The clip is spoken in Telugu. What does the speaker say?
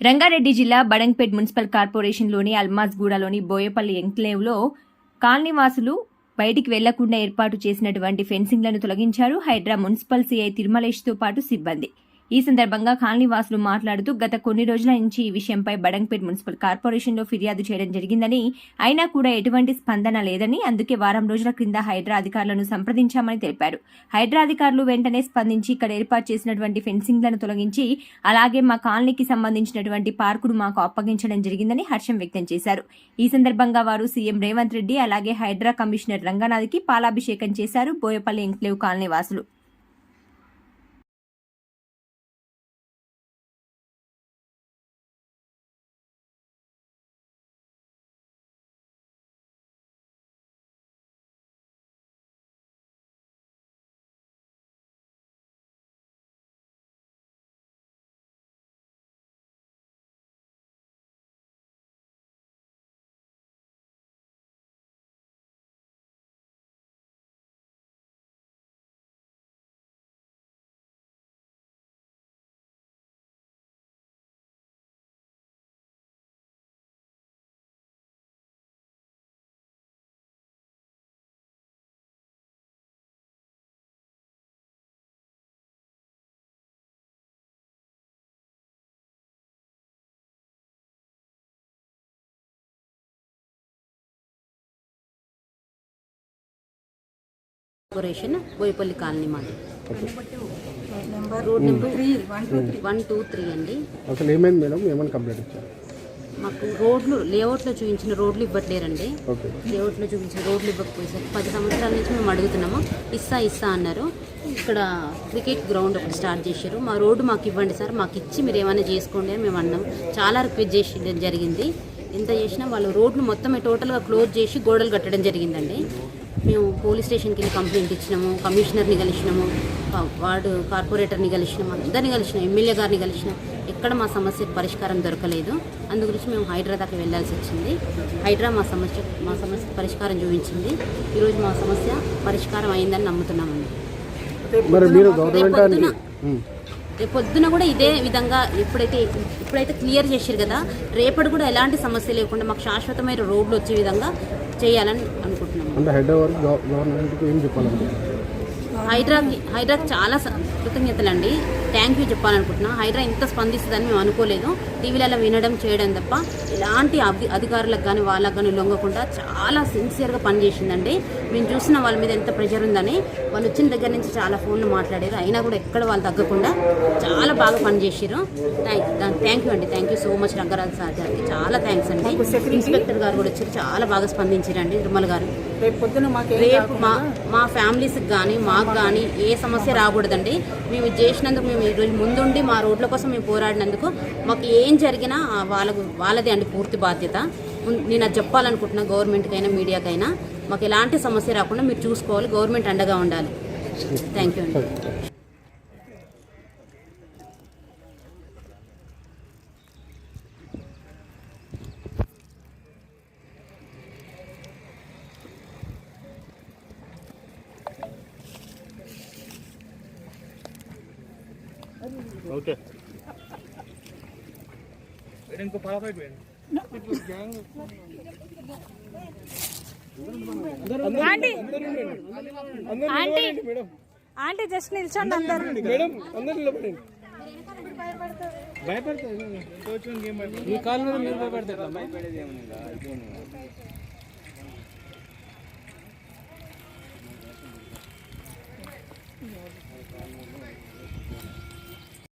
రంగారెడ్డి జిల్లా బడంగ్పేట్ మున్సిపల్ కార్పొరేషన్లోని అల్మాజ్గూడలోని బోయపల్లి ఎంక్లేవ్లో కాలనీవాసులు బయటికి వెళ్ళకుండా ఏర్పాటు చేసినటువంటి ఫెన్సింగ్లను తొలగించారు హైడ్రా మున్సిపల్ సిఐ తిరుమలేష్తో పాటు సిబ్బంది. ఈ సందర్భంగా కాలనీవాసులు మాట్లాడుతూ గత కొన్ని రోజుల నుంచి ఈ విషయంపై బడంగ్పేట్ మున్సిపల్ కార్పొరేషన్లో ఫిర్యాదు చేయడం జరిగిందని అయినా కూడా ఎటువంటి స్పందన లేదని అందుకే వారం రోజుల క్రింద హైడ్రా అధికారులను సంప్రదించామని తెలిపారు. హైడ్రా అధికారులు వెంటనే స్పందించి ఇక్కడ ఏర్పాటు చేసినటువంటి ఫెన్సింగ్లను తొలగించి అలాగే మా కాలనీకి సంబంధించినటువంటి పార్కును మాకు అప్పగించడం జరిగిందని హర్షం వ్యక్తం చేశారు. ఈ సందర్భంగా వారు సీఎం రేవంత్ రెడ్డి అలాగే హైడ్రా కమిషనర్ రంగనాథ్కి పాలాభిషేకం చేశారు బోయపల్లి ఎంక్లేవ్ కాలనీ వాసులు కార్పొరేషన్ బోయపల్లి కాలనీ మాది. Number road number three one two three అండి. అసలు ఏమైంది మేడం? ఏమైనా కంప్లైంట్ ఇచ్చారు? మాకు రోడ్లు లేఅవుట్లో చూపించిన రోడ్లు ఇవ్వట్లేరండి. ఓకే. లేఅవుట్లో చూపించిన రోడ్లు ఇవ్వకపోయేసరికి పది సంవత్సరాల నుంచి మేము అడుగుతున్నాము. ఇస్తా ఇస్తా అన్నారు. ఇక్కడ క్రికెట్ గ్రౌండ్ ఒకటి స్టార్ట్ చేశారు. మా రోడ్డు మాకు ఇవ్వండి సార్. మాకు ఇచ్చి మీరు ఏమైనా చేసుకోండి అని మేము అన్నాం చాలా రిక్వెస్ట్ చేసి జరిగింది. ఎంత చేసినా వాళ్ళు రోడ్లు మొత్తం టోటల్గా క్లోజ్ చేసి గోడలు కట్టడం జరిగిందండి. మేము పోలీస్ స్టేషన్కి వెళ్ళి కంప్లైంట్ ఇచ్చినాము కమిషనర్ని కలిసినాము వార్డు కార్పొరేటర్ని కలిసినాము అందరిని కలిసినాం ఎమ్మెల్యే గారిని కలిసినాం ఎక్కడ మా సమస్యకు పరిష్కారం దొరకలేదు. అందు గురించి మేము హైడ్రా దాకా వెళ్ళాల్సి వచ్చింది. హైడ్రా మా సమస్య మా సమస్య పరిష్కారం చూపించింది. ఈరోజు మా సమస్య పరిష్కారం అయిందని నమ్ముతున్నామండి పొద్దున కూడా ఇదే విధంగా ఎప్పుడైతే ఇప్పుడైతే క్లియర్ చేశారు కదా రేపటి కూడా ఎలాంటి సమస్య లేకుండా మాకు శాశ్వతమైన రోడ్లు వచ్చే విధంగా చేయాలని అనుకుంటున్నాము. అంటే హెడ్ ఓవర్ గవర్నమెంట్కి ఏం చెప్పాలంటే హైడ్రాకి హైడ్రాకి చాలా కృతజ్ఞతలండి. థ్యాంక్ యూ చెప్పాలనుకుంటున్నా. హైడ్రా ఇంత స్పందిస్తుందని మేము అనుకోలేదు. టీవీలలో వినడం చేయడం తప్ప ఎలాంటి అధి అధికారులకు కానీ వాళ్ళకి కానీ లొంగకుండా చాలా సిన్సియర్గా పనిచేసిందండి. మేము చూసిన వాళ్ళ మీద ఎంత ప్రెషర్ ఉందని వాళ్ళు వచ్చిన దగ్గర నుంచి చాలా ఫోన్లు మాట్లాడారు. అయినా కూడా ఎక్కడ వాళ్ళు తగ్గకుండా చాలా బాగా పనిచేసారు థ్యాంక్ యూ అండి. Thank you so much Rangaraju sir గారికి. చాలా థ్యాంక్స్ అండి. ఇన్స్పెక్టర్ గారు కూడా వచ్చి చాలా బాగా స్పందించారండి తిరుమల గారు. రేపు పొద్దున మాకు రేపు మా మా ఫ్యామిలీస్కి కానీ మాకు కానీ ఏ సమస్య రాకూడదండి. మేము ఇది చేసినందుకు మేము ఈరోజు ముందుండి మా రోడ్ల కోసం మేము పోరాడినందుకు మాకు ఏం జరిగినా వాళ్ళకు వాళ్ళదే అండి పూర్తి బాధ్యత. నేను అది చెప్పాలనుకుంటున్నా గవర్నమెంట్కైనా మీడియాకైనా. మాకు ఎలాంటి సమస్య రాకుండా మీరు చూసుకోవాలి గవర్నమెంట్ అండగా ఉండాలి. థ్యాంక్ యూ అండి. okay aunty aunty aunty just నిల్చోండి అందరు మేడం అందరు నిలబడండి భయపడతారు మీ కాలు మీద మీరు భయపడతారు